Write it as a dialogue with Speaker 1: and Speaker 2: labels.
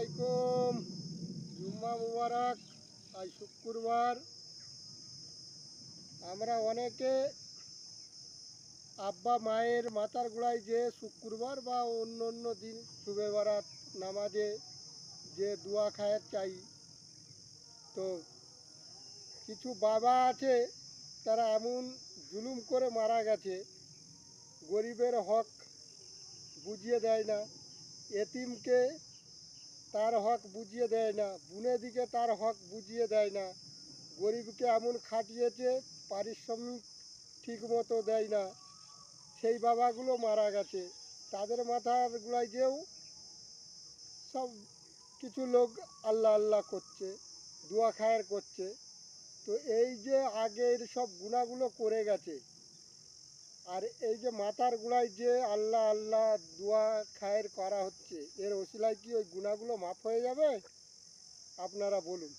Speaker 1: আলাইকুম। জুম্মা মুবারক, আজ শুক্রবার। আমরা অনেকে আব্বা মায়ের মাথার গোড়ায় যে শুক্রবার বা অন্য অন্য দিন শুভে বারাত নামাজে যে দোয়া খায়ের চাই, তো কিছু বাবা আছে, তারা এমন জুলুম করে মারা গেছে, গরিবের হক বুঝিয়ে দেয় না। এতিমকে তার হক বুঝিয়ে দেয় না। বুনেদিকে তার হক বুঝিয়ে দেয় না। গরিবকে এমন খাটিয়েছে, পারিশ্রমিক ঠিক মতো দেয় না। সেই বাবাগুলো মারা গেছে। তাদের মাথার গুলাই যেও সব কিছু লোক আল্লাহ আল্লাহ করছে, দোয়া খায়ের করছে। তো এই যে আগের সব গুণাগুলো করে গেছে আর এই যে মাথার গোড়ায় যে আল্লাহ আল্লাহ দোয়া খায়ের করা হচ্ছে, এর ওসিলায় কি ওই গুণাগুলো মাফ হয়ে যাবে? আপনারা বলুন।